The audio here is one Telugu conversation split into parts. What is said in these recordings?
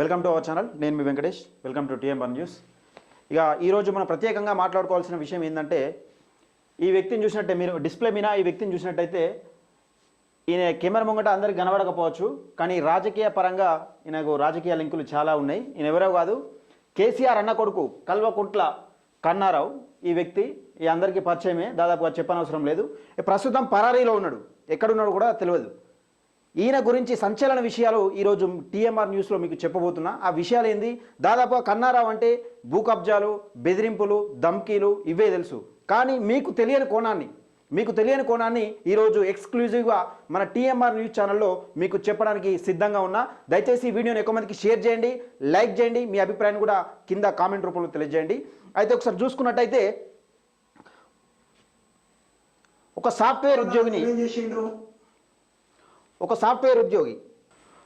Welcome to our channel. నేను మీ Venkatesh. Welcome to T M one news. ఇక ఈరోజు మనం ప్రత్యేకంగా మాట్లాడుకోవాల్సిన విషయం ఏంటంటే ఈ వ్యక్తిని చూసినట్టే మీరు డిస్ప్లే మీద ఈ వ్యక్తిని చూసినట్టయితే ఈయన కెమెరా ముంగట అందరికి కనబడకపోవచ్చు కానీ రాజకీయ పరంగా ఈయనకు రాజకీయ లింకులు చాలా ఉన్నాయి. ఈయన ఎవరో కాదు కేసీఆర్ అన్న కొడుకు కల్వకుంట్ల కన్నారావు. ఈ వ్యక్తి ఈ అందరికీ పరిచయమే. దాదాపుగా చెప్పనవసరం లేదు. ప్రస్తుతం పరారీలో ఉన్నాడు. ఎక్కడున్నాడు కూడా తెలియదు. ఈయన గురించి సంచలన విషయాలు ఈరోజు టీఎంఆర్ న్యూస్లో మీకు చెప్పబోతున్నా. ఆ విషయాలు ఏంది? దాదాపుగా కన్నారావు అంటే భూ కబ్జాలు బెదిరింపులు ధమ్కీలు ఇవే తెలుసు. కానీ మీకు తెలియని కోణాన్ని మీకు తెలియని కోణాన్ని ఈరోజు ఎక్స్క్లూజివ్గా మన టీఎంఆర్ న్యూస్ ఛానల్లో మీకు చెప్పడానికి సిద్ధంగా ఉన్నా. దయచేసి ఈ వీడియోని ఎక్కువ మందికి షేర్ చేయండి లైక్ చేయండి మీ అభిప్రాయాన్ని కూడా కింద కామెంట్ రూపంలో తెలియజేయండి. అయితే ఒకసారి చూసుకున్నట్టయితే ఒక సాఫ్ట్వేర్ ఉద్యోగిని ఏం చేసిండ్రు ఒక సాఫ్ట్వేర్ ఉద్యోగి.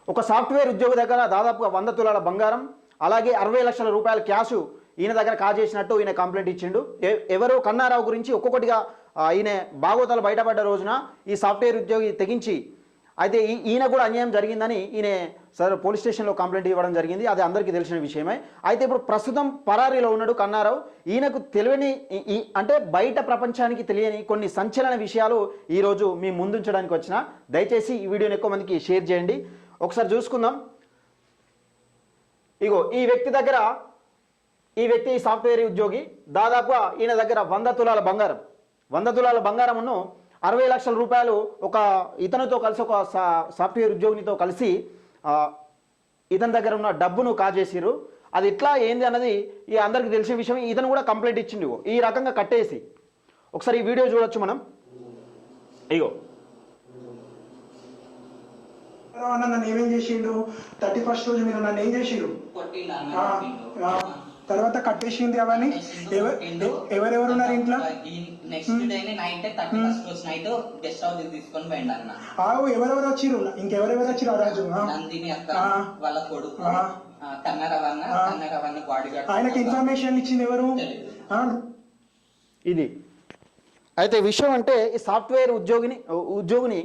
ఒక సాఫ్ట్వేర్ ఉద్యోగి దగ్గర దాదాపుగా వంద తులాల బంగారం అలాగే అరవై లక్షల రూపాయల క్యాష్ ఈయన దగ్గర కాజేసినట్టు ఈయన కంప్లైంట్ ఇచ్చిండు. ఎవరో కన్నారావు గురించి ఒక్కొక్కటిగా ఈయన భాగోతాలు బయటపడ్డ రోజున ఈ సాఫ్ట్వేర్ ఉద్యోగి తెగించి అయితే ఈ- ఈయన కూడా అన్యాయం జరిగిందని ఈయన సార్ పోలీస్ స్టేషన్లో కంప్లైంట్ ఇవ్వడం జరిగింది. అది అందరికీ తెలిసిన విషయమే. అయితే ఇప్పుడు ప్రస్తుతం పరారీలో ఉన్నాడు కన్నారావు. ఈయనకు తెలియని ఈ- అంటే బయట ప్రపంచానికి తెలియని కొన్ని సంచలన విషయాలు ఈరోజు మీ ముందుంచడానికి వచ్చిన. దయచేసి ఈ వీడియోని ఎక్కువ మందికి షేర్ చేయండి. ఒకసారి చూసుకుందాం. ఇగో ఈ వ్యక్తి దగ్గర ఈ వ్యక్తి ఈ సాఫ్ట్వేర్ ఉద్యోగి. దాదాపుగా ఈయన దగ్గర వంద తులాల బంగారం. వంద తులాల బంగారమును అరవై లక్షల రూపాయలు ఒక ఇతనితో కలిసి ఒక సాఫ్ట్వేర్ ఉద్యోగినితో కలిసి ఇతని దగ్గర ఉన్న డబ్బును కాజేసిరు అది ఎట్లా ఏంది అన్నది ఈ అందరికీ తెలిసిన విషయం ఇతను కూడా కంప్లైంట్ ఇచ్చిండు. ఈ రకంగా కట్టేసి. ఒకసారి ఈ వీడియో చూడొచ్చు మనం. ఇగో. నన్ను ఏమేం చేసిండు? థర్టీ ఫస్ట్ రోజు మీరు నన్ను ఏం చేసిండ్రు తర్వాత కట్టేసింది అవన్నీ? ఎవరెవరు ఉన్నారు ఇంట్లో? ఈ next day night thirty first రోజు నైట్ గెస్ట్ హౌస్ తీసుకొని పోయిండు అన్న. ఆవు ఎవరెవరు వచ్చిర్రు? ఇంకెవరెవరు వచ్చిర్రు ఆ రాజు? నందిని అక్క. వాళ్ళ కొడుకు ఆ. ఆ, కన్నరవన్న ఆ. కన్నరవన్న బాడీ గార్డ్ ఆయనకి ఇన్ఫర్మేషన్ ఇచ్చింది ఎవరు? ఇది. అయితే విషయం అంటే ఈ సాఫ్ట్వేర్ ఉద్యోగిని ఉద్యోగిని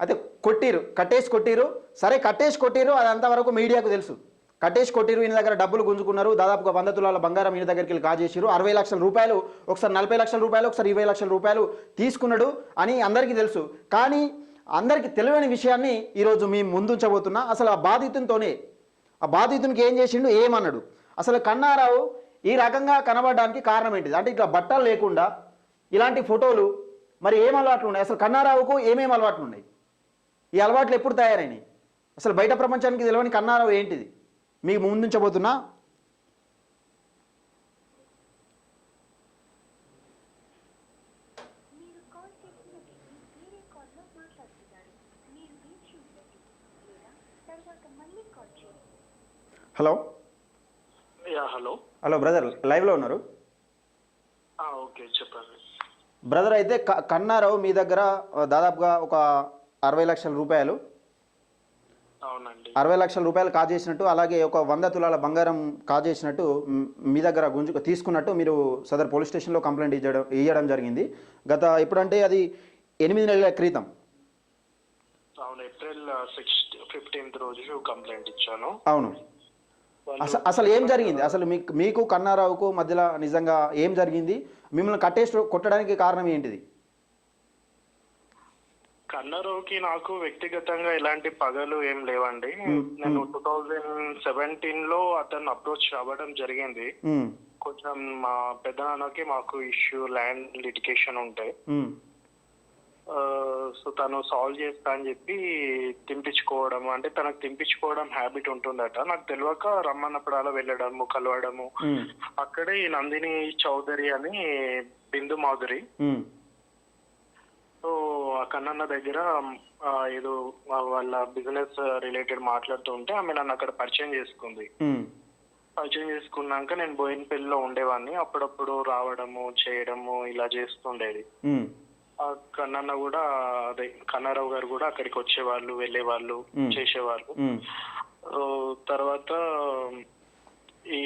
అయితే కొట్టిరు కట్టేసి కొట్టిరు సరే కట్టేసి కొట్టిరు అది అంతవరకు మీడియాకు తెలుసు. కటేష్ కొట్టిరు ఈయన దగ్గర డబ్బులు గుంజుకున్నారు. దాదాపుగా వంద తులాల బంగారం ఈయన దగ్గరికి వెళ్ళి కాజేసిరు అరవై లక్షల రూపాయలు ఒకసారి నలభై లక్షల రూపాయలు ఒకసారి ఇరవై లక్షల రూపాయలు తీసుకున్నాడు అని అందరికీ తెలుసు. కానీ అందరికీ తెలియని విషయాన్ని ఈరోజు మేము ముందుంచబోతున్నా. అసలు ఆ బాధితునితోనే ఆ బాధితునికి ఏం చేసిండు ఏమన్నాడు? అసలు కన్నారావు ఈ రకంగా కనబడడానికి కారణం ఏంటిది? అంటే ఇట్లా బట్టలు లేకుండా ఇలాంటి ఫోటోలు మరి ఏం అలవాట్లు ఉన్నాయి? అసలు కన్నారావుకు ఏమేమి అలవాట్లు ఉన్నాయి? ఈ అలవాట్లు ఎప్పుడు తయారైనాయి? అసలు బయట ప్రపంచానికి తెలియని కన్నారావు ఏంటిది? మీకు ముందుంచబోతున్నా hello? Yeah hello. Hello brother లైవ్లో ఉన్నారు? ఆ, ఓకే చెప్పండి. బ్రదర్ అయితే క- కన్నారావు మీ దగ్గర దాదాపుగా ఒక అరవై లక్షల రూపాయలు అరవై లక్షల రూపాయలు కాజేసినట్టు అలాగే ఒక వంద తులాల బంగారం కాజేసినట్టు మ్, దగ్గర గుంజు తీసుకున్నట్టు మీరు సదర్ పోలీస్ స్టేషన్లో కంప్లైంట్ ఇవ్వడం ఇవ్వడం జరిగింది. గత ఇప్పుడంటే అది ఎనిమిది నెలల క్రితం. అవును ఏప్రిల్ సిక్స్త్ ఫిఫ్టీన్త్ రోజు కంప్లైంట్ ఇచ్చాను. అవును. అసలు అసలు ఏం జరిగింది? అసలు మీకు మీకు కన్నారావుకు మధ్యలో నిజంగా ఏం జరిగింది? మిమ్మల్ని కట్టేసి కొట్టడానికి కారణం ఏంటిది? కన్నరోకి నాకు వ్యక్తిగతంగా ఎలాంటి పగలు ఏం లేవండి. నేను టూ థౌజండ్ సెవెంటీన్లో అతను అప్రోచ్ అవ్వడం జరిగింది. కొంచెం మా పెద్దనాన్నకి మాకు ఇష్యూ ల్యాండ్ లిటికేషన్ ఉంటాయి సో తను సాల్వ్ చేస్తా అని చెప్పి తినిపించుకోవడం అంటే తనకు తినిపించుకోవడం హ్యాబిట్ ఉంటుందట. నాకు తెలియక రమ్మన్నప్పుడల్లా వెళ్ళడము కలవడము. అక్కడే నందిని చౌదరి అని బిందు మాధురి. ఆ కన్నన్న దగ్గర ఏదో వాళ్ళ బిజినెస్ రిలేటెడ్ మాట్లాడుతూ ఉంటే ఆమె నన్ను అక్కడ పరిచయం చేసుకుంది. పరిచయం చేసుకున్నాక నేను బోయినపల్లిలో ఉండేవాడిని అప్పుడప్పుడు రావడము చేయడము ఇలా చేస్తుండేది. కన్నన్న కూడా అదే కన్నారావు గారు కూడా అక్కడికి వచ్చేవాళ్ళు వెళ్ళేవాళ్ళు. చేసేవాళ్ళు. తర్వాత ఈ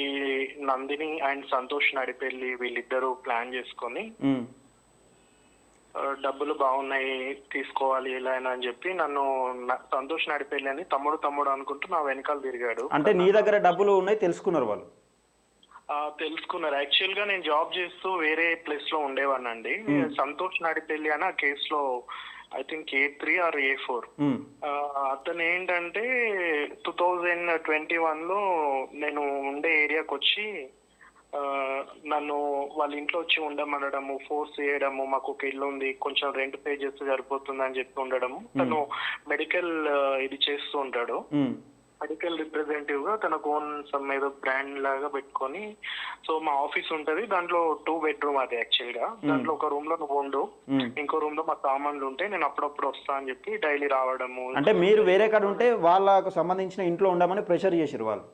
నందిని అండ్ సంతోష్ నడిపెళ్ళి వీళ్ళిద్దరూ ప్లాన్ చేసుకొని డబ్బులు బాగున్నాయి తీసుకోవాలి ఇలా అయినా అని చెప్పి నన్ను సంతోష్ నడిపెళ్ళి అని తమ్ముడు తమ్ముడు అనుకుంటూ నా వెనకాల తిరిగాడు. అంటే నీ దగ్గర డబ్బులు ఉన్నాయి తెలుసుకున్నారు వాళ్ళు? తెలుసుకున్నారు. యాక్చువల్గా నేను జాబ్ చేస్తూ వేరే ప్లేస్లో ఉండేవాడినండి. సంతోష్ నడిపెళ్ళి అని ఆ కేసులో I think A three or A four అతను ఏంటంటే టూ థౌజండ్ ట్వంటీ వన్లో నేను ఉండే ఏరియాకి వచ్చి నన్ను వాళ్ళ ఇంట్లో వచ్చి ఉండమనడము ఫోర్స్ చేయడము మాకు ఒక ఇల్లు ఉంది కొంచెం రెంట్ పే చేస్తే సరిపోతుంది అని చెప్పి ఉండడము. తను మెడికల్ ఇది చేస్తూ ఉంటాడు. మెడికల్ రిప్రజెంటేటివ్గా తనకు ఓన్ సమ్ ఏదో బ్రాండ్ లాగా పెట్టుకొని సో మా ఆఫీస్ ఉంటది. దాంట్లో టూ బెడ్రూమ్ అది యాక్చువల్గా. దాంట్లో ఒక రూమ్లో నువ్వు ఉండు. ఇంకో రూమ్లో మా సామాన్లు ఉంటే నేను అప్పుడప్పుడు వస్తా అని చెప్పి డైలీ రావడము. అంటే మీరు వేరే కాడ ఉంటే వాళ్ళకు సంబంధించిన ఇంట్లో ఉండమని ప్రెషర్ చేసిరు వాళ్ళు?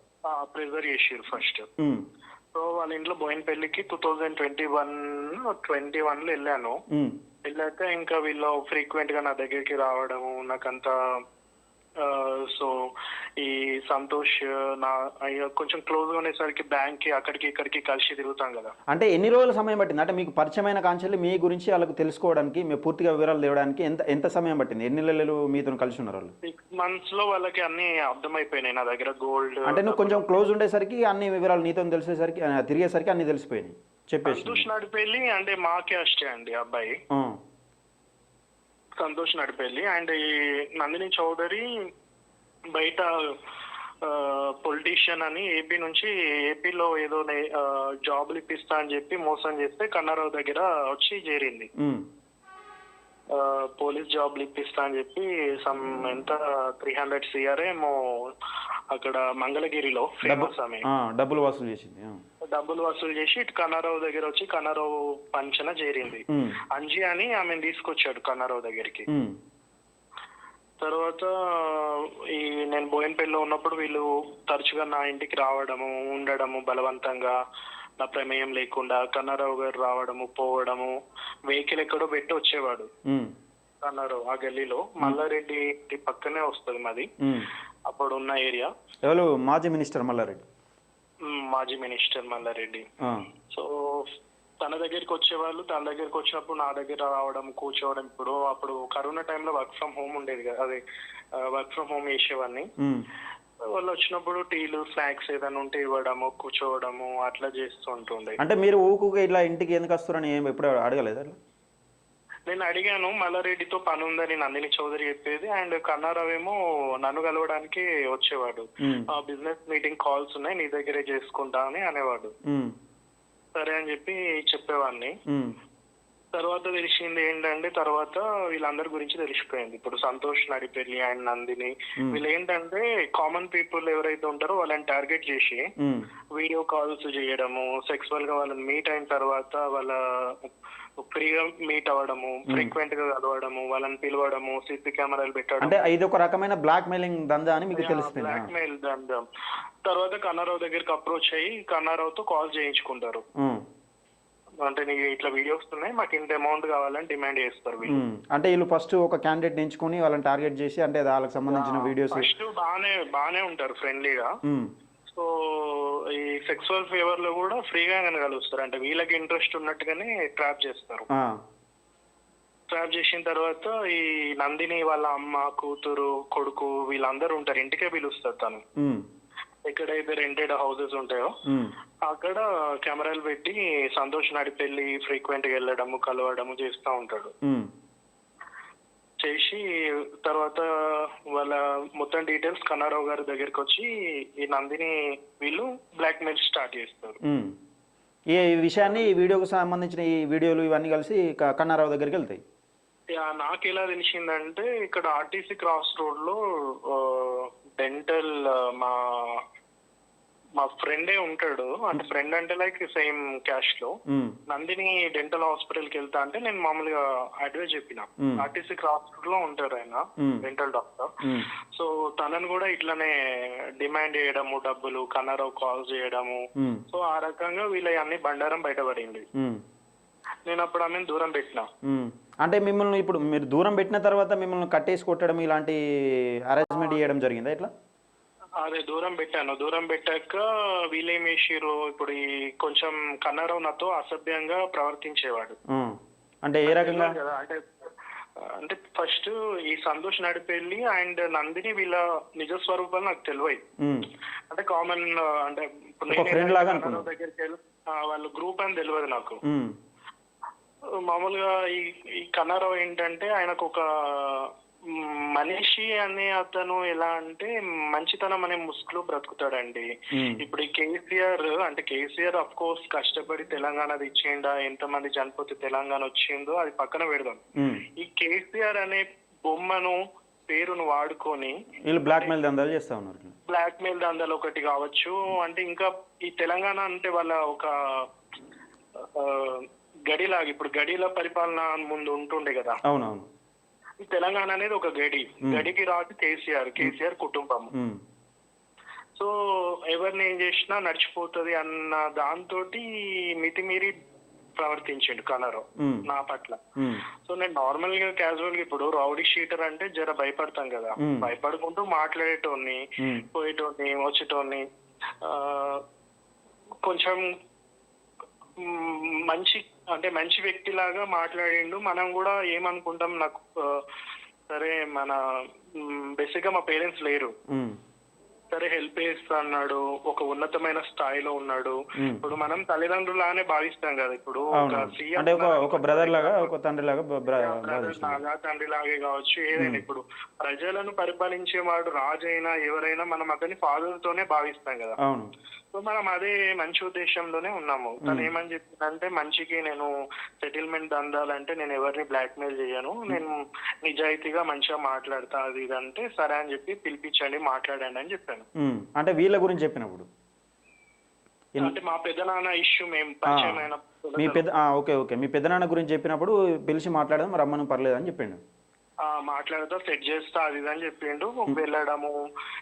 ప్రిజర్ చేసిరు ఫస్ట్ సో వాళ్ళ ఇంట్లో బోయిన పెళ్ళికి two thousand twenty one twenty వన్లో వెళ్ళాను వెళ్ళాక ఇంకా వీళ్ళు ఫ్రీక్వెంట్గా నా దగ్గరికి రావడము నాకంతా సో ఈ సంతోష్ నా అయ్య కొంచెం క్లోజ్గా ఉండేసరికి బ్యాంక్కి అక్కడికి ఇక్కడికి కలిసి తిరుగుతాం కదా. అంటే ఎన్ని రోజుల సమయం పట్టింది? అంటే మీకు పరిచయమైన కాంచెల్లి మీ గురించి వాళ్ళకు తెలుసుకోవడానికి మీ పూర్తిగా వివరాలు తేవడానికి ఎంత ఎంత సమయం పట్టింది? ఎన్ని నెలలు మీతో కలిసి ఉన్నారు వాళ్ళు? సిక్స్ మంత్స్లో వాళ్ళకి అన్ని అర్థమైపోయినాయి నా దగ్గర గోల్డ్ అంటే నువ్వు కొంచెం క్లోజ్ ఉండేసరికి అన్ని వివరాలు నీతో తెలిసేసరికి తిరిగేసరికి అన్ని తెలిసిపోయినాయి చెప్పేసి. సంతోష్ నడిపెళ్ళి అంటే మాకే అష్టే అండి అబ్బాయి. సంతోష్ నడిపెళ్ళి. అండ్ ఈ నందిని చౌదరి బయట పొలిటీషియన్ అని ఏపీ నుంచి ఏపీలో ఏదో జాబులు ఇప్పిస్తా అని చెప్పి మోసం చేస్తే కన్నారావు దగ్గర వచ్చి చేరింది. పోలీస్ జాబ్లు ఇప్పిస్తా అని చెప్పి సమ్ ఎంత త్రీ హండ్రెడ్ సిఆర్ ఏమో అక్కడ మంగళగిరిలో ఫేమస్ ఆమె. డబ్బులు వసూలు చేసింది. డబ్బులు వసూలు చేసి ఇటు కన్నారావు దగ్గర వచ్చి కన్నారావు పంచన చేరింది. అంజి అని ఆమెను తీసుకొచ్చాడు కన్నారావు దగ్గరికి. తర్వాత ఈ నేను బోయన్పల్లిలో ఉన్నప్పుడు వీళ్ళు తరచుగా నా ఇంటికి రావడము ఉండడము బలవంతంగా నా ప్రమేయం లేకుండా కన్నారావు గారు రావడము పోవడము వెహికల్ ఎక్కడో పెట్టి వచ్చేవాడు. కన్నారావు ఆ గల్లీలో. మల్లారెడ్డి పక్కనే వస్తుంది మాది. అప్పుడు ఉన్న ఏరియా. ఎవరు? మాజీ మినిస్టర్ మల్లారెడ్డి. మాజీ మినిస్టర్ మల్లారెడ్డి. సో తన దగ్గరికి వచ్చేవాళ్ళు తన దగ్గరికి వచ్చినప్పుడు నా దగ్గర రావడం కూర్చోవడం ఇప్పుడు అప్పుడు కరోనా టైంలో వర్క్ ఫ్రమ్ హోమ్ ఉండేది కదా అదే వర్క్ ఫ్రమ్ హోమ్ చేసేవాడిని. వాళ్ళు వచ్చినప్పుడు టీలు స్నాక్స్ ఏదైనా ఉంటే ఇవ్వడము కూర్చోవడము అట్లా చేస్తూ ఉంటుండే. అంటే మీరు ఊకుగా ఇట్లా ఇంటికి ఎందుకు వస్తారని ఏం ఎప్పుడు అడగలేదు? అట్లా నేను అడిగాను మల్లారెడ్డితో పని ఉందని నందిని చౌదరి చెప్పేది. అండ్ కన్నారావు ఏమో నన్ను కలవడానికి వచ్చేవాడు. బిజినెస్ మీటింగ్ కాల్స్ ఉన్నాయి నీ దగ్గరే చేసుకుంటా అని అనేవాడు. సరే అని చెప్పి చెప్పేవాడిని. తర్వాత తెలిసింది ఏంటంటే తర్వాత వీళ్ళందరి గురించి తెలిసిపోయింది. ఇప్పుడు సంతోష్ నడిపెల్లి అండ్ నందిని. వీళ్ళు ఏంటంటే కామన్ పీపుల్ ఎవరైతే ఉంటారో వాళ్ళని టార్గెట్ చేసి వీడియో కాల్స్ చేయడము సెక్సువల్గా వాళ్ళని మీట్ అయిన తర్వాత వాళ్ళ ఫ్రీగా మీట్ అవ్వడము ఫ్రీక్వెంట్గా కలవడము వాళ్ళని పిలవడము సీసీ కెమెరాలు పెట్టడం అంటే ఇది ఒక రకమైన బ్లాక్ మెయిలింగ్ దందా అని మీకు బ్లాక్ మెయిల్ దండం తర్వాత కన్నారావు దగ్గరికి అప్రోచ్ అయ్యి కన్నారావుతో కాల్ చేయించుకుంటారు. అంటే నీకు ఇట్లా వీడియోస్ ఉన్నాయి మాకు ఇంత అమౌంట్ కావాలని డిమాండ్ చేస్తారు వీళ్ళు. అంటే వీళ్ళు ఫస్ట్ ఒక క్యాండిడేట్ ఎంచుకొని వాళ్ళని టార్గెట్ చేసి అంటే వాళ్ళకి సంబంధించిన వీడియోస్ ఫస్ట్ బాగానే బాగానే ఉంటారు ఫ్రెండ్లీగా సో ఈ సెక్సువల్ ఫేవర్లో కూడా ఫ్రీగా కలుస్తారు అంటే వీళ్ళకి ఇంట్రెస్ట్ ఉన్నట్టుగానే ట్రాప్ చేస్తారు. ట్రాప్ చేసిన తర్వాత ఈ నందిని వాళ్ళ అమ్మ కూతురు కొడుకు వీళ్ళందరూ ఉంటారు. ఇంటికే పిలుస్తారు తను. ఎక్కడైతే రెంటెడ్ హౌసెస్ ఉంటాయో అక్కడ కెమెరాలు పెట్టి సంతోష్ నడిపెళ్ళి ఫ్రీక్వెంట్గా వెళ్ళడము కలవడము చేస్తూ ఉంటాడు. చేసి తర్వాత వాళ్ళ మొత్తం డీటెయిల్స్ కన్నారావు గారి దగ్గరికి వచ్చి ఈ నందిని వీళ్ళు బ్లాక్ మెయిల్ స్టార్ట్ చేస్తారు. ఈ విషయాన్ని ఈ వీడియోకి సంబంధించిన ఈ వీడియోలు ఇవన్నీ కలిసి కన్నారావు దగ్గరికి వెళ్తాయి. నాకు ఎలా తెలిసిందంటే ఇక్కడ ఆర్టీసీ క్రాస్ రోడ్లో డెంటల్ మా మా ఫ్రెండే ఉంటాడు. అంటే ఫ్రెండ్ అంటే లైక్ సేమ్ క్యాష్లో. ఉమ్, నందిని డెంటల్ హాస్పిటల్కి వెళ్తా అంటే నేను మామూలుగా అడ్వైజ్ చెప్పిన. Hmm. ఆర్టీసీ రోడ్లో ఉంటారు ఆయన Hmm. డెంటల్ డాక్టర్ సో తనను కూడా ఇట్లానే డిమాండ్ చేయడము డబ్బులు కన్నారావు కాల్ చేయడము. సో ఆ రకంగా వీళ్ళ అన్ని బండారం బయటపడింది. ఉమ్, నేను అప్పుడు ఆమెను దూరం పెట్టిన. అంటే మిమ్మల్ని ఇప్పుడు మీరు దూరం పెట్టిన తర్వాత మిమ్మల్ని కట్టేసి కొట్టడం ఇలాంటి అరేంజ్మెంట్ చేయడం జరిగిందా ఇట్లా? అదే దూరం పెట్టాను. దూరం పెట్టాక వీళ్ళేం చేసిర్రు ఇప్పుడు ఈ కొంచెం కన్నారావు నాతో అసభ్యంగా ప్రవర్తించేవాడు. అంటే ఏ రకంగా? కదా అంటే అంటే ఫస్ట్ ఈ సంతోష్ నడిపెళ్ళి అండ్ నందిని వీళ్ళ నిజ స్వరూపాలు నాకు తెలియదు ఉమ్, అంటే కామన్ అంటే. దగ్గరికి వెళ్ళి గ్రూప్ అని తెలియదు నాకు. మామూలుగా ఈ ఈ కన్నారావు ఏంటంటే ఆయనకు ఒక మనిషి అనే అతను ఎలా అంటే మంచితనం అనే ముసుగులో బ్రతుకుతాడండి. ఇప్పుడు ఈ కేసీఆర్ అంటే కేసీఆర్ అఫ్ కోర్స్ కష్టపడి తెలంగాణ ఇచ్చిండా ఎంతమంది చనిపోతే తెలంగాణ వచ్చిందో అది పక్కన పెడదాం. ఈ కేసీఆర్ అనే బొమ్మను పేరును వాడుకొని వీళ్ళు బ్లాక్ మెయిల్ దందాలు చేస్తా ఉన్నారు బ్లాక్ మెయిల్ దందాలు ఒకటి కావచ్చు అంటే ఇంకా ఈ తెలంగాణ అంటే వాళ్ళ ఒక గడిలాగా ఇప్పుడు గడిల పరిపాలన ముందు ఉంటుండే కదా. అవునవును. తెలంగాణ అనేది ఒక గడి. గడికి రాజు కేసీఆర్. కేసీఆర్ కుటుంబం. సో ఎవరిని ఏం చేసినా నడిచిపోతుంది అన్న దాంతో మితిమీరి ప్రవర్తించిండు కనరు ఉమ్, నా పట్ల. సో నేను నార్మల్గా క్యాజువల్గా ఇప్పుడు రౌడీ షీటర్ అంటే జర భయపడతాం కదా. భయపడుకుంటూ మాట్లాడేటోని పోయేటోని వచ్చేటోని కొంచెం మంచి అంటే మంచి వ్యక్తిలాగా మాట్లాడిండు. మనం కూడా ఏమనుకుంటాం నాకు సరే మన బేసిక్గా మా పేరెంట్స్ లేరు. సరే హెల్ప్ చేస్తా అన్నాడు. ఒక ఉన్నతమైన స్థాయిలో ఉన్నాడు. ఇప్పుడు మనం తల్లిదండ్రులానే భావిస్తాం కదా ఇప్పుడు. అంటే ఒక ఒక బ్రదర్ లాగా ఒక తండ్రి లాగా తండ్రి లాగే కావచ్చు ఏదైనా ఇప్పుడు. ప్రజలను పరిపాలించేవాడు రాజు అయినా ఎవరైనా మనం అతని ఫాదర్ తోనే భావిస్తాం కదా. సో మనం అదే మంచి ఉద్దేశంలోనే ఉన్నాము. తను ఏమని చెప్పిందంటే మంచికి నేను సెటిల్మెంట్ అందాలంటే నేను ఎవరిని బ్లాక్ మెయిల్ చేయను నేను నిజాయితీగా మంచిగా మాట్లాడతా అది ఇది అంటే సరే అని చెప్పి పిలిపించండి మాట్లాడండి అని చెప్పాను ఉమ్, అంటే వీళ్ళ గురించి చెప్పినప్పుడు. అంటే మా పెద్దనాన్న ఇష్యూ మేము మీ పెద్ద ఓకే ఓకే. మీ పెద్దనాన్న గురించి చెప్పినప్పుడు పిలిచి మాట్లాడదాం రమ్మను పర్లేదు అని చెప్పిండు. మాట్లాడుతూ సెట్ చేస్తా అది అని చెప్పిండు. వెళ్ళడము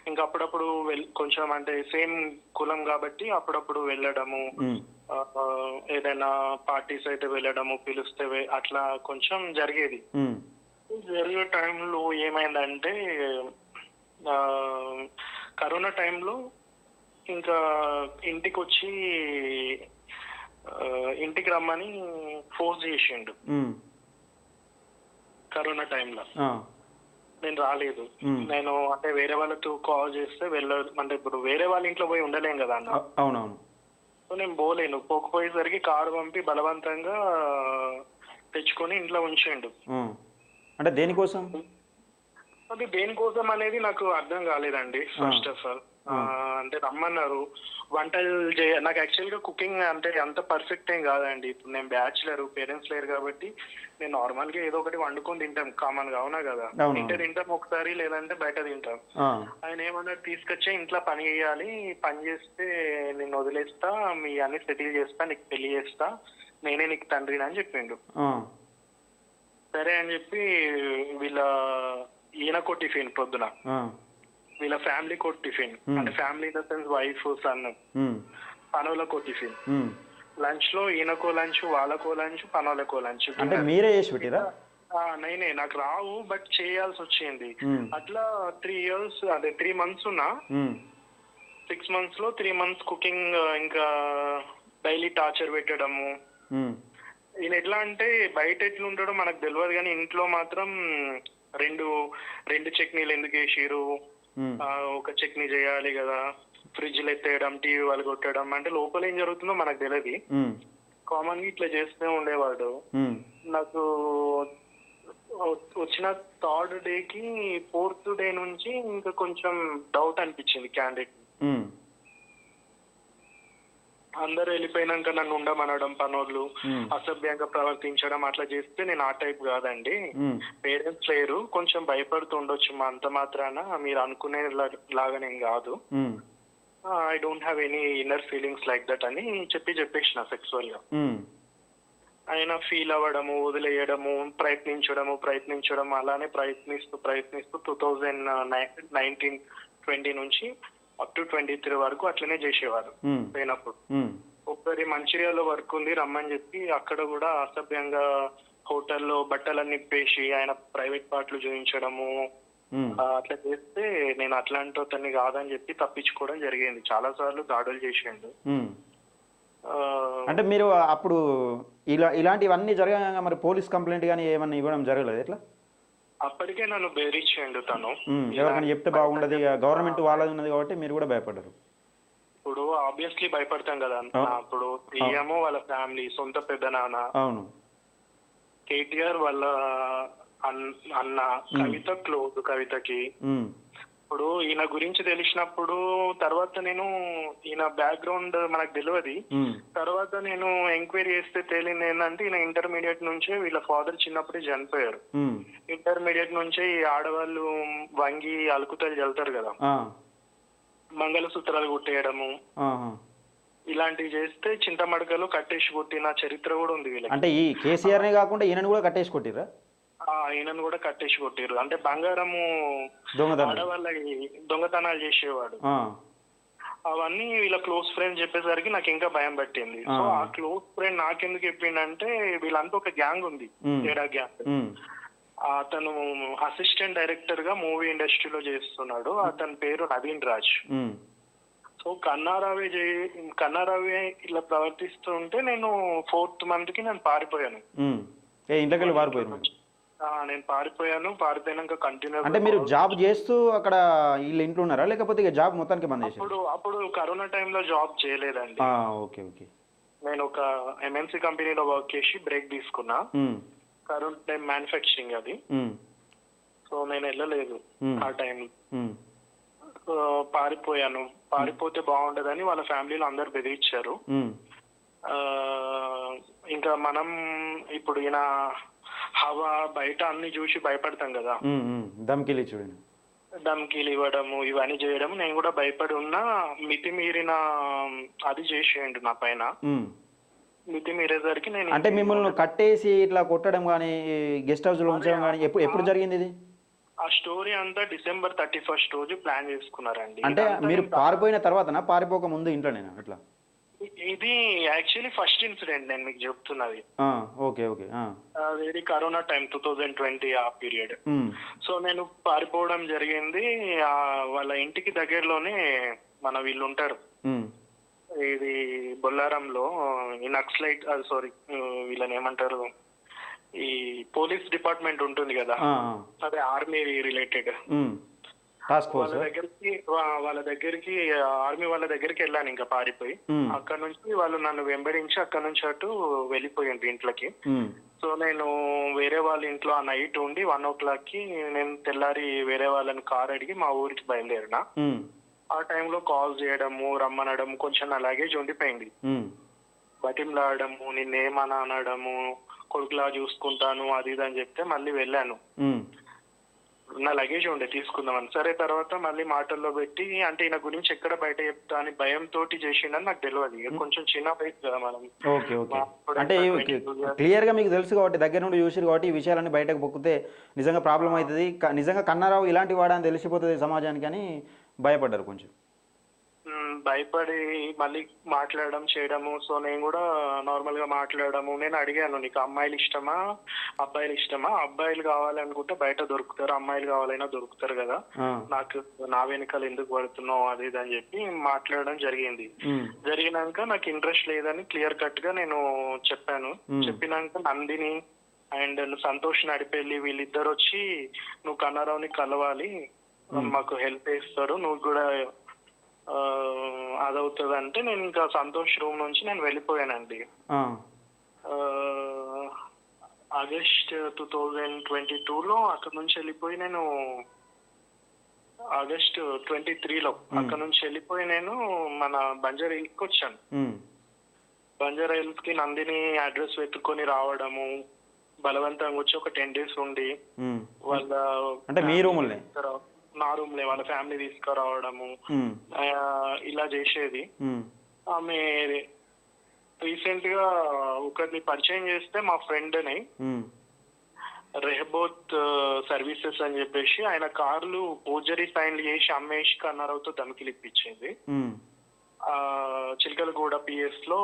ఇంకా అప్పుడప్పుడు కొంచెం అంటే సేమ్ కులం కాబట్టి అప్పుడప్పుడు వెళ్ళడము. ఏదైనా పార్టీస్ అయితే వెళ్ళడము పిలిస్తే అట్లా కొంచెం జరిగేది. జరిగే టైంలో ఏమైందంటే ఆ, కరోనా టైంలో ఇంకా ఇంటికి వచ్చి ఇంటికి రమ్మని ఫోర్స్ చేసిండు. కరోనా టైంలో. నేను రాలేదు. నేను అంటే వేరే వాళ్ళతో కాల్ చేస్తే వెళ్ళ అంటే ఇప్పుడు వేరే వాళ్ళ ఇంట్లో పోయి ఉండలేం కదా అన్న. అవునవును. సో నేను పోలేను. పోకపోయేసరికి కారు పంపి బలవంతంగా తెచ్చుకొని ఇంట్లో ఉంచిండు. అంటే దేనికోసం? అది దేనికోసం అనేది నాకు అర్థం కాలేదండి ఫస్ట్ ఆఫ్ ఆల్ అంటే రమ్మన్నారు. వంటలు చేయ నాకు యాక్చువల్గా కుకింగ్ అంటే అంత పర్ఫెక్ట్ ఏం కాదండి. ఇప్పుడు నేను బ్యాచులర్ పేరెంట్స్ లేరు కాబట్టి నేను నార్మల్గా ఏదో ఒకటి వండుకొని తింటాం కామన్గా అవునా కదా? అవును. తింటే ఒకసారి లేదంటే బయట తింటాం. ఆయన ఏమన్నారు తీసుకొచ్చే ఇంట్లో పని చేయాలి పని చేస్తే నేను వదిలేస్తా మీ అన్ని సెటిల్ చేస్తా నీకు పెళ్ళి చేస్తా నేనే నీకు తండ్రిని అని చెప్పిండు. సరే అని చెప్పి వీళ్ళ ఈయనకో టిఫిన్ పొద్దున. వీళ్ళ ఫ్యామిలీ కో టిఫిన్. అంటే family in the sense wife son. పనులకో tiffin. లంచ్లో ఈయనకో లంచ్ వాళ్ళకో లంచ్ పనులకో లంచ్. అంటే మీరే చేసి పెట్టిరా? నేనే. నాకు రావు బట్ చేయాల్సి వచ్చింది. అట్లా త్రీ ఇయర్స్ అదే త్రీ మంత్స్ ఉన్నా. సిక్స్ మంత్స్లో త్రీ మంత్స్ కుకింగ్ ఇంకా డైలీ టార్చర్ పెట్టడము. ఈయన ఎట్లా అంటే బయట ఎట్లా ఉంటాడో మనకు తెలియదు కానీ ఇంట్లో మాత్రం రెండు రెండు చట్నీలు ఎందుకు వేసిరు ఆ, ఒక చట్నీ చేయాలి కదా. ఫ్రిడ్జ్లో ఎత్తేయడం టీవీ వాళ్ళు కొట్టడం అంటే లోపల ఏం జరుగుతుందో మనకు తెలియదు ఉమ్, కామన్గా ఇట్లా చేస్తూ ఉండేవాడు. ఉమ్, నాకు వచ్చిన థర్డ్ డే కి ఫోర్త్ డే నుంచి ఇంకా కొంచెం డౌట్ అనిపించింది క్యాండిడేట్ అందరూ వెళ్ళిపోయినాక నన్ను ఉండమనడం పనోళ్ళు ఉమ్, అసభ్యంగా ప్రవర్తించడం అట్లా చేస్తే నేను ఆ టైప్ కాదండి. పేరెంట్స్ లేరు కొంచెం భయపడుతూ ఉండొచ్చు మా అంత మాత్రాన మీరు అనుకునే లాగా నేను కాదు. I don't have any inner feelings like that అని చెప్పి చెప్పేసిన సెక్సువల్గా ఆయన ఫీల్ అవ్వడము వదిలేయడము ప్రయత్నించడము ప్రయత్నించడం అలానే ప్రయత్నిస్తూ ప్రయత్నిస్తూ టూ థౌజండ్ నైన్టీన్ ట్వంటీ నుంచి అప్ టు ట్వంటీ త్రీ వరకు అట్లనే చేసేవారు ఉమ్, పోయినప్పుడు. ఉమ్, ఒకసారి మంచిర్యాలలో వర్క్ ఉంది రమ్మని చెప్పి అక్కడ కూడా అసభ్యంగా హోటల్లో బట్టలన్నీ ఇప్పేసి ఆయన ప్రైవేట్ పార్ట్లు చూపించడము ఆ, అట్లా చేస్తే నేను అట్లాంటి అతన్ని కాదని చెప్పి తప్పించుకోవడం జరిగింది. చాలా సార్లు దాడులు చేసిండు. అంటే మీరు అప్పుడు ఇలా ఇలాంటివన్నీ జరగగా మరి పోలీస్ కంప్లైంట్ కానీ ఏమన్నా ఇవ్వడం జరగలేదు ఎట్లా అప్పటికే నన్ను బెదిరించిండు తను. ఎవరికైనా చెప్తే బాగుండదు గవర్నమెంట్ వాళ్ళది ఉన్నది కాబట్టి మీరు కూడా భయపడ్డారు ఇప్పుడు ఆబ్వియస్లీ భయపడతాం కదా ఆ. అప్పుడు సీఎం వాళ్ళ ఫ్యామిలీ సొంత పెద్ద నాన్న అవును. కేటీఆర్ వాళ్ళ అన్- అన్న కవిత క్లోజ్ కవితకి. ఇప్పుడు ఈయన గురించి తెలిసినప్పుడు తర్వాత నేను ఈయన బ్యాక్గ్రౌండ్ మనకు తెలియదు తర్వాత నేను ఎంక్వైరీ చేస్తే తేలింది ఏంటంటే ఈయన ఇంటర్మీడియట్ నుంచే వీళ్ళ ఫాదర్ చిన్నప్పుడే చనిపోయారు. ఇంటర్మీడియట్ నుంచే ఈ ఆడవాళ్ళు వంగి అలుకుతలు చల్లుతారు కదా. మంగళసూత్రాలు కుట్టేయడము. ఇలాంటివి చేస్తే చింతమడకలు కట్టేసి కొట్టిన చరిత్ర కూడా ఉంది వీళ్ళకి. అంటే ఈ కేసీఆర్నే కాకుండా ఈయనని కూడా కట్టేసి కొట్టిర్రా? ఆ, ఈయనను కూడా కట్టేసి కొట్టారు అంటే బంగారము దొంగతనం ఆడవాళ్ళకి దొంగతనాలు చేసేవాడు. ఆ, అవన్నీ వీళ్ళ క్లోజ్ ఫ్రెండ్ చెప్పేసరికి నాకు ఇంకా భయం పట్టింది. సో ఆ. క్లోజ్ ఫ్రెండ్ నాకెందుకు చెప్పిండంటే వీళ్ళంతా ఒక గ్యాంగ్ ఉంది. తేడా గ్యాంగ్. ఉమ్, అతను అసిస్టెంట్ డైరెక్టర్గా మూవీ ఇండస్ట్రీలో చేస్తున్నాడు. అతని పేరు నవీన్ రాజ్. ఉమ్, సో కన్నారావే చే కన్నారావే ఇలా ప్రవర్తిస్తుంటే నేను ఫోర్త్ మంత్కి నేను పారిపోయాను. ఉమ్. ఏ ఇంట్లోకి వెళ్ళి నేను పారిపోయాను పారిపోయినాక కంటిన్యూ అంటే మీరు జాబ్ చేస్తూ అక్కడ వీళ్ళ ఇంట్లో ఉన్నారా? లేకపోతే ఇక జాబ్ మొత్తానికి బంద్ చేశారు? అప్పుడు అప్పుడు కరోనా టైంలో జాబ్ చేయలేదండి. Okay okay. నేను ఒక ఎంఎన్సీ కంపెనీలో వర్క్ చేసి బ్రేక్ తీసుకున్నా. కరోనా టైం మ్యానుఫ్యాక్చరింగ్ అది. సో నేను వెళ్ళలేదు Hmm. ఆ టైం ఉమ్, పారిపోయాను. పారిపోతే బాగుండదని వాళ్ళ ఫ్యామిలీలో అందరు బెదిరించారు. ఇంకా మనం ఇప్పుడు ఈయన హవా బయట అన్ని చూసి భయపడతాం కదా. దమ్కిలి చూడండి. ధమ్కీలు ఇవ్వడము ఇవన్నీ చేయడం నేను కూడా భయపడి ఉన్నా మితి మీరిన అది చేసేయండి నా పైన. మితి మీరేసరికి నేను అంటే మిమ్మల్ని కట్టేసి ఇట్లా కొట్టడం కానీ గెస్ట్ హౌస్లో ఉంచడం కానీ ఎప్పుడు ఎప్పుడు జరిగింది ఇది? ఆ స్టోరీ అంతా డిసెంబర్ థర్టీ ఫస్ట్ రోజు ప్లాన్ చేసుకున్నారండి. అంటే మీరు పారిపోయిన తర్వాతనా? పారిపోక ముందు ఇట్లా ఇది యాక్చువల్లీ ఫస్ట్ ఇన్సిడెంట్ నేను మీకు చెప్తున్నది. ఓకే ఓకే అది corona time two thousand twenty ఆ పీరియడ్ సో నేను పారిపోవడం జరిగింది. ఆ వాళ్ళ ఇంటికి దగ్గరలోనే మన వీళ్ళు ఉంటారు. ఇది బొల్లారంలో ఈ నక్సలైట్ సారీ వీళ్ళని ఏమంటారు ఈ పోలీస్ డిపార్ట్మెంట్ ఉంటుంది కదా. అదే ఆర్మీ రిలేటెడ్. టాస్క్ ఫోర్స్ వాళ్ళ దగ్గరికి వా- వాళ్ళ దగ్గరికి ఆర్మీ వాళ్ళ దగ్గరికి వెళ్ళాను ఇంకా పారిపోయి. ఉమ్, అక్కడ నుంచి వాళ్ళు నన్ను వెంబడించి అక్కడ నుంచి అటు వెళ్ళిపోయింది ఇంట్లోకి. ఉమ్, సో నేను వేరే వాళ్ళ ఇంట్లో ఆ నైట్ ఉండి వన్ ఓ క్లాక్కి నేను తెల్లారి వేరే వాళ్ళని కార్ అడిగి మా ఊరికి బయలుదేరిన. ఉమ్, ఆ టైంలో కాల్ చేయడము రమ్మనడం కొంచెం నా లగేజ్ ఉండిపోయింది. ఉమ్, బతిమలాడము నిన్నేమన్నా అనడము కొడుకులా చూసుకుంటాను అది ఇది అని చెప్తే మళ్ళీ వెళ్ళాను. ఉమ్, నా లగేజ్ ఉండే తీసుకుందామని. సరే తర్వాత మళ్ళీ మాటల్లో పెట్టి అంటే ఈయన గురించి ఎక్కడ బయట చెప్తా అని భయం తోటి చేసిండని నాకు తెలియదు కొంచెం చిన్న వయసు కదా మనం. Okay okay. అంటే ఎంత ఇవి 22 years. క్లియర్గా మీకు తెలుసు కాబట్టి దగ్గర నుండి చూసిరు కాబట్టి ఈ విషయాలన్నీ బయటకు పొక్కితే నిజంగా ప్రాబ్లం అవుతుంది. నిజంగా కన్నారావు ఇలాంటి వాడని తెలిసిపోతుంది సమాజానికి అని భయపడ్డారు కొంచెం. భయపడి మళ్ళీ మాట్లాడడం చేయడము. సో నేను కూడా నార్మల్గా మాట్లాడము నేను అడిగాను నీకు అమ్మాయిలు ఇష్టమా? అబ్బాయిలు ఇష్టమా? అబ్బాయిలు కావాలనుకుంటే బయట దొరుకుతారు. అమ్మాయిలు కావాలైనా దొరుకుతారు కదా. నాకు నా వెనకాల ఎందుకు పడుతున్నావు? అది ఇది అని చెప్పి మాట్లాడడం జరిగింది. జరిగినాక నాకు ఇంట్రెస్ట్ లేదని క్లియర్ కట్గా నేను చెప్పాను. చెప్పినాక నందిని అండ్ సంతోష్ నడిపెళ్ళి వీళ్ళిద్దరు వచ్చి నువ్వు కన్నారావుని కలవాలి. మాకు హెల్ప్ చేస్తారు. నువ్వు కూడా అదవుతుంది అంటే నేను ఇంకా సంతోష్ రూమ్ నుంచి నేను వెళ్ళిపోయానండి. ఆగస్ట్ టూ థౌజండ్ ట్వంటీ టూలో అక్కడ నుంచి వెళ్ళిపోయి నేను ఆగస్ట్ ట్వంటీ త్రీలో అక్కడ నుంచి వెళ్ళిపోయి నేను మన బంజారా హిల్స్కి వచ్చాను. బంజారా హిల్స్కి నందిని అడ్రస్ వెతుక్కొని రావడము బలవంతంగా వచ్చి ఒక టెన్ డేస్ ఉండి. వాళ్ళ అంటే మీ రూముల్నే? నా రూమ్ లే వాళ్ళ ఫ్యామిలీ తీసుకురావడము ఇలా చేసేది. ఆమె రీసెంట్గా ఒకరిని పరిచయం చేస్తే మా ఫ్రెండ్ని రెహబోత్ సర్వీసెస్ అని చెప్పేసి ఆయన కార్లు ఫోర్జరీ సైన్లు చేసి అమ్మేసి కన్నారావుతో ధమకిలు ఇప్పించింది. చిలకలగూడ పిఎస్లో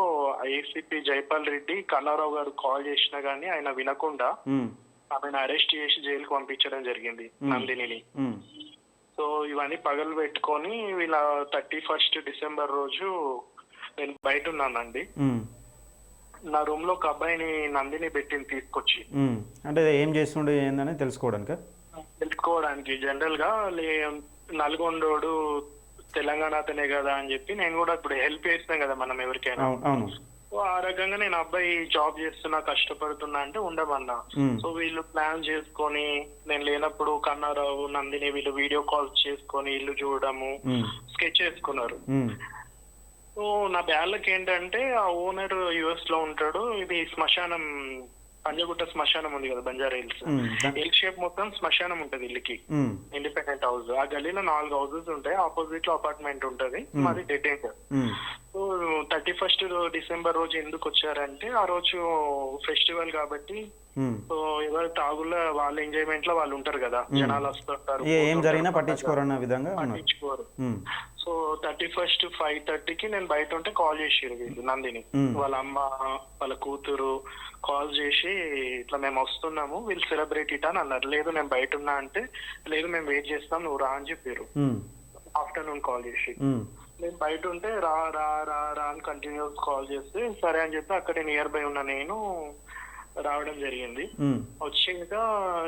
ఏసీపీ జైపాల్ రెడ్డి కన్నారావు గారు కాల్ చేసినా గానీ ఆయన వినకుండా ఆమెను అరెస్ట్ చేసి జైలుకి పంపించడం జరిగింది నందినిని. సో ఇవన్నీ పగలు పెట్టుకొని వీళ్ళ థర్టీ ఫస్ట్ డిసెంబర్ రోజు నేను బయట ఉన్నానండి. నా రూమ్లో ఒక అబ్బాయిని నందిని పెట్టింది తీసుకొచ్చి. అంటే ఏం చేస్తుండే ఏందని తెలుసుకోవడానికి? తెలుసుకోవడానికి. జనరల్గా నల్గొండోడు తెలంగాణ అతనే కదా అని చెప్పి నేను కూడా ఇప్పుడు హెల్ప్ చేస్తాం కదా మనం ఎవరికైనా. సో ఆ రకంగా నేను అబ్బాయి జాబ్ చేస్తున్నా కష్టపడుతున్నా అంటే ఉండమన్నా. సో వీళ్ళు ప్లాన్ చేసుకొని నేను లేనప్పుడు కన్నారావు నందిని వీళ్ళు వీడియో కాల్స్ చేసుకొని ఇల్లు చూడడము స్కెచ్ చేసుకున్నారు. సో నా బ్యాళ్ళకి ఏంటంటే ఆ ఓనర్ యుఎస్లో ఉంటాడు. ఇది శ్మశానం పంజగుట్ట శ్మశానం ఉంది కదా బంజారా హిల్స్. ఎల్ షేప్ మొత్తం శ్మశానం ఉంటది ఇల్లుకి. Independent house. ఆ గల్లీలో నాలుగు హౌసెస్ ఉంటాయి. ఆపోజిట్లో అపార్ట్మెంట్ ఉంటది. మాది dead end so thirty first December రోజు ఎందుకు వచ్చారంటే ఆ రోజు ఫెస్టివల్ కాబట్టి. సో ఎవరు తాగుల్లో వాళ్ళ ఎంజాయ్మెంట్లో వాళ్ళు ఉంటారు కదా. జనాలు వస్తుంటారు ఏ- జరిగినా పట్టించుకోరన్న విధంగా పట్టించుకోరు. Um, so thirty first five థర్టీకి నేను బయట ఉంటే కాల్ చేసిరు వీళ్ళు నందిని. మ్మ్. వాళ్ళ అమ్మ వాళ్ళ కూతురు కాల్ చేసి ఇట్లా మేము వస్తున్నాము వీళ్ళు సెలబ్రేట్ ఇట్ అని అన్నారు. లేదు నేను బయట ఉన్నా అంటే లేదు మేము వెయిట్ చేస్తాం నువ్వు రా అని చెప్పారు ఆఫ్టర్నూన్ కాల్ చేసి. నేను బయట ఉంటే రా రా రా రా అని కంటిన్యూస్ కాల్ చేస్తే సరే అని చెప్పి అక్కడే నియర్ బై ఉన్న నేను రావడం జరిగింది. వచ్చాక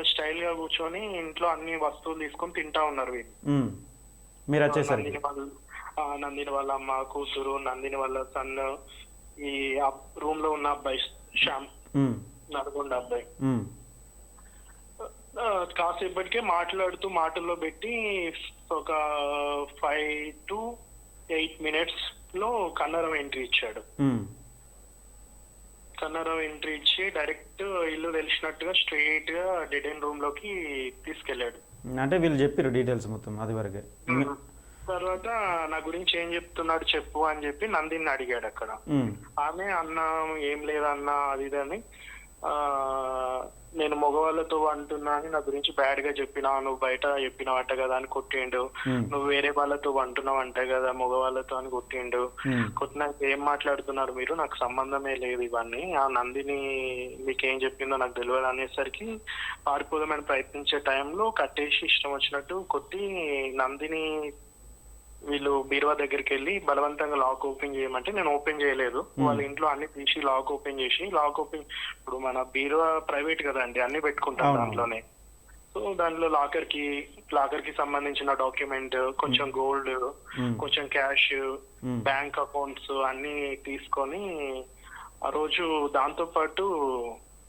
స్టైల్గా కూర్చొని ఇంట్లో అన్ని వస్తువులు తీసుకొని తింటా ఉన్నారు వీళ్ళు. మీరు వచ్చేసరికి? నందిని వాళ్ళ అమ్మ కూతురు నందిని వాళ్ళ సన్ ఈ రూమ్లో ఉన్న అబ్బాయి శ్యామ్. నల్గొండ అబ్బాయి. కాసేపటికే మాట్లాడుతూ మాటల్లో పెట్టి ఒక ఫైవ్ టు ఎయిట్ మినిట్స్లో కన్నరం ఎంట్రీ ఇచ్చాడు. ఉమ్, కన్నరం ఎంట్రీ ఇచ్చి డైరెక్ట్ ఇల్లు తెలిసినట్టుగా స్ట్రైట్గా డెడ్ ఎండ్ రూమ్లోకి తీసుకెళ్ళాడు అంటే వీళ్ళు చెప్పారు డీటెయిల్స్ మొత్తం అది వరకే. తర్వాత నా గురించి ఏం చెప్తున్నాడు చెప్పు అని చెప్పి నందిని అడిగాడు అక్కడ. ఆమె అన్న ఏం లేదన్నా అది ఇది అని నేను మగవాళ్ళతో అంటున్నా అని నా గురించి బ్యాడ్గా చెప్పినా నువ్వు బయట చెప్పినావు అంట కదా అని కొట్టిండు. నువ్వు వేరే వాళ్ళతో అంటున్నావు అంట కదా మగవాళ్ళతో అని కొట్టిండు. కొట్టినాక ఏం మాట్లాడుతున్నారు మీరు? నాకు సంబంధమే లేదు ఇవన్నీ. ఆ నందిని మీకేం చెప్పిందో నాకు తెలియదు అనేసరికి పారిపోదామని ప్రయత్నించే టైంలో కట్టేసి ఇష్టం వచ్చినట్టు కొట్టి నందిని వీళ్ళు బీరువా దగ్గరికి వెళ్ళి బలవంతంగా లాక్ ఓపెన్ చేయమంటే నేను ఓపెన్ చేయలేదు. వాళ్ళ ఇంట్లో అన్ని తీసి లాక్ ఓపెన్ చేసి లాక్ ఓపెన్ ఇప్పుడు మన బీరువా ప్రైవేట్ కదండి అన్ని పెట్టుకుంటాం. దాంట్లోనే. సో దానిలో లాకర్కి లాకర్కి సంబంధించిన డాక్యుమెంట్ కొంచెం గోల్డ్ కొంచెం క్యాష్ బ్యాంక్ అకౌంట్స్ అన్ని తీసుకొని ఆ రోజు దాంతో పాటు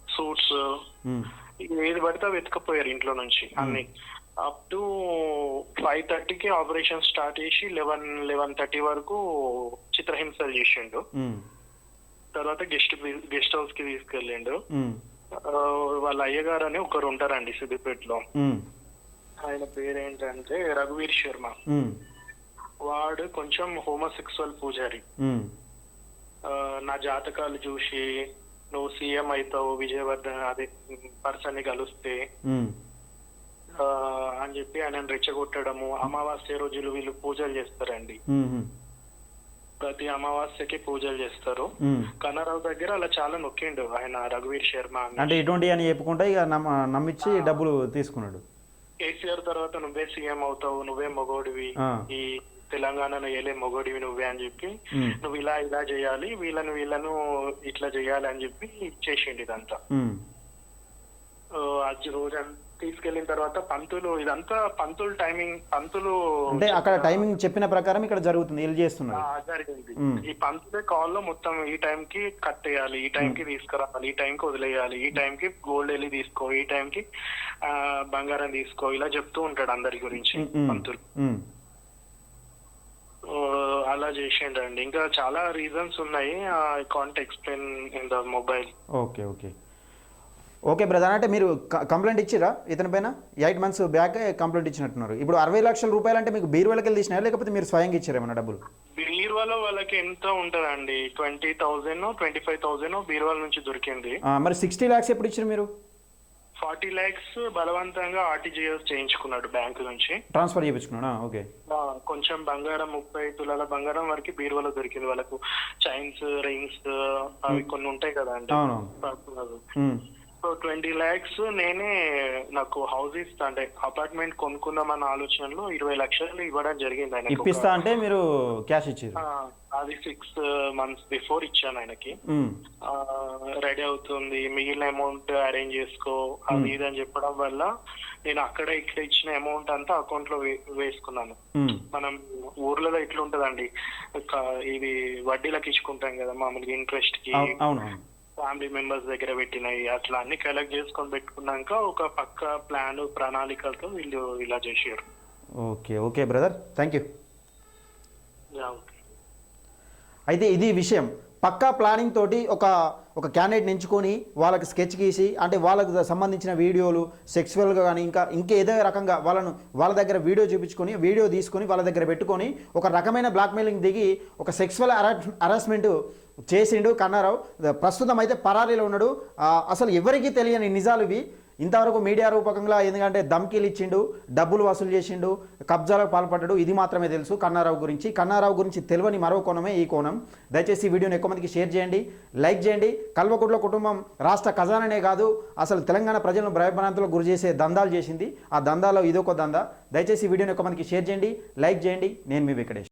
సూట్స్ ఏది పడితే అవి ఎత్తుకపోయారు ఇంట్లో నుంచి అన్ని. అప్ టు ఫైవ్ థర్టీకి ఆపరేషన్ స్టార్ట్ చేసి లెవెన్ లెవెన్ థర్టీ వరకు చిత్రహింసలు చేసిండు. ఉమ్, తర్వాత గెస్ట్ గెస్ట్ హౌస్కి తీసుకెళ్ళిండు. ఆ, వాళ్ళ అయ్యగారు అని ఒకరు ఉంటారండి సిద్దిపేటలో. ఉమ్, ఆయన పేరేంటంటే రఘువీర్ శర్మ. వాడు కొంచెం హోమోసెక్సువల్ పూజారి. నా జాతకాలు చూసి నువ్వు సీఎం అవుతావు విజయవర్ధన్ అదే పర్సన్ని కలిస్తే అని చెప్పి ఆయన రెచ్చగొట్టడము అమావాస్య రోజులు వీళ్ళు పూజలు చేస్తారండి. ప్రతి అమావాస్యకి పూజలు చేస్తారు. కన్నారావు దగ్గర అలా చాలా నొక్కిండు ఆయన రఘువీర్ శర్మ అంటే ఇటువంటి అని చెప్పుకుంటే ఇక నమ్మ నమ్మించి డబ్బులు తీసుకున్నాడు. కేసీఆర్ తర్వాత నువ్వే సీఎం అవుతావు నువ్వే మొగోడివి. ఈ తెలంగాణను ఏలే మొగోడివి నువ్వే అని చెప్పి నువ్వు ఇలా ఇలా చేయాలి వీళ్ళను వీళ్ళను ఇట్లా చేయాలి అని చెప్పి చేసిండు ఇదంతా. ఉమ్, ఆ, అది రోజు తీసుకెళ్ళిన తర్వాత పంతులు ఇదంతా పంతులు టైమింగ్ పంతులు అంటే అక్కడ టైమింగ్ చెప్పిన ప్రకారం ఇక్కడ జరుగుతుంది వీళ్ళు ఆ, చేస్తున్నారు జరిగింది. ఈ పంతులే కాల్లో మొత్తం ఈ టైం కి కట్టేయాలి ఈ టైం కి తీసుకురావాలి ఈ టైం కి వదిలేయాలి ఈ టైం కి గోల్డ్ వెళ్ళి తీసుకో ఈ టైం కి ఆ, బంగారం తీసుకో ఇలా చెప్తూ ఉంటాడు అందరి గురించి ఉమ్, ఉమ్, పంతులు. ఉమ్, ఆ, అలా చేసిండండి ఇంకా చాలా రీజన్స్ ఉన్నాయి I can't explain in the mobile okay okay. Okay brother అంటే మీరు కంప్లైంట్ ఇచ్చిరా ఇతని పైన? ఎయిట్ మంత్స్ బ్యాక్ కంప్లైంట్ ఇచ్చినట్టున్నారు. ఇప్పుడు అరవై లక్షల రూపాయలు అంటే మీకు బీరువాలకి వెళ్ళి తీసినారా లేకపోతే మీరు స్వయంగా ఇచ్చారా ఏమన్నా డబ్బులు? బీరువాలో వాళ్ళకి ఎంత ఉంటదండి? Twenty thousand twenty five thousand బీరువాల నుంచి దొరికింది. మరి సిక్స్టీ ల్యాక్స్ ఎప్పుడు ఇచ్చారు మీరు? ఫార్టీ ల్యాక్స్ బలవంతంగా ఆర్టీజీఎస్ చేయించుకున్నాడు బ్యాంకు నుంచి. ట్రాన్స్ఫర్ చేయించుకున్నాడా? ఓకే. కొంచెం బంగారం ముప్పై తులాల బంగారం వరకు బీరువాలో దొరికింది వాళ్ళకు. చైన్స్ రింగ్స్ అవి కొన్ని ఉంటాయి కదా అండి సో ట్వంటీ ల్యాక్స్ నేనే నాకు హౌస్ ఇస్తా. అంటే అపార్ట్మెంట్ కొనుక్కుందామన్న ఆలోచనలో ఇరవై లక్షలు ఇవ్వడం జరిగింది ఆయనకి ఒక- ఇప్పిస్తా అంటే మీరు క్యాష్ ఇచ్చారు ఆ, అది సిక్స్ మంత్స్ బిఫోర్ ఇచ్చాను ఆయనకి. ఉమ్, రెడీ అవుతుంది. మిగిలిన అమౌంట్ అరేంజ్ చేసుకో. అది ఇది అని చెప్పడం వల్ల నేను అక్కడ ఇక్కడ ఇచ్చిన అమౌంట్ అంతా అకౌంట్లో వే- వేసుకున్నాను. ఉమ్, మనం ఊర్లలో ఎట్లా ఉంటదండి ఒక ఇది వడ్డీలకు ఇచ్చుకుంటాం కదా మామూలుగా ఇంట్రెస్ట్కి. అవు- అవును అవును. ఫ్యామిలీ మెంబర్స్ దగ్గర పెట్టినవి అట్లా అన్ని కలెక్ట్ చేసుకొని పెట్టుకున్నాక ఒక పక్క ప్లాన్ ప్రణాళికలతో వీళ్ళు ఇలా చేసారు okay okay brother. Thank you yeah, okay. అయితే ఇది విషయం. పక్కా ప్లానింగ్ తోటి ఒక ఒక క్యాండిడేట్ ఎంచుకొని వాళ్ళకి స్కెచ్ గీసి అంటే వాళ్ళకు సంబంధించిన వీడియోలు సెక్సువల్గా కానీ ఇంకా ఇంకా ఏదో రకంగా వాళ్ళను వాళ్ళ దగ్గర వీడియో చూపించుకొని వీడియో తీసుకొని వాళ్ళ దగ్గర పెట్టుకొని ఒక రకమైన బ్లాక్మెయిలింగ్ దిగి ఒక సెక్సువల్ హరాస్మెంట్ చేసిండు కన్నారావు. ప్రస్తుతం అయితే పరారీలో ఉన్నాడు. అసలు ఎవరికీ తెలియని నిజాలు ఇవి. ఇంతవరకు మీడియా రూపకంగా ఎందుకంటే ధమ్కీలు ఇచ్చిండు డబ్బులు వసూలు చేసిండు కబ్జాలకు పాల్పడ్డాడు ఇది మాత్రమే తెలుసు కన్నారావు గురించి. కన్నారావు గురించి తెలియని మరో కోణమే ఈ కోణం. దయచేసి వీడియోని ఎక్కువ మందికి షేర్ చేయండి లైక్ చేయండి. కల్వకుట్ల కుటుంబం రాష్ట్ర ఖజానానే కాదు అసలు తెలంగాణ ప్రజలను భయభ్రాంతులకు గురి చేసే దందాలు చేసింది. ఆ దందాలో ఇదొక దందా. దయచేసి వీడియోని ఎక్కువ మందికి షేర్ చేయండి లైక్ చేయండి. నేను మీ వెంకటేష్.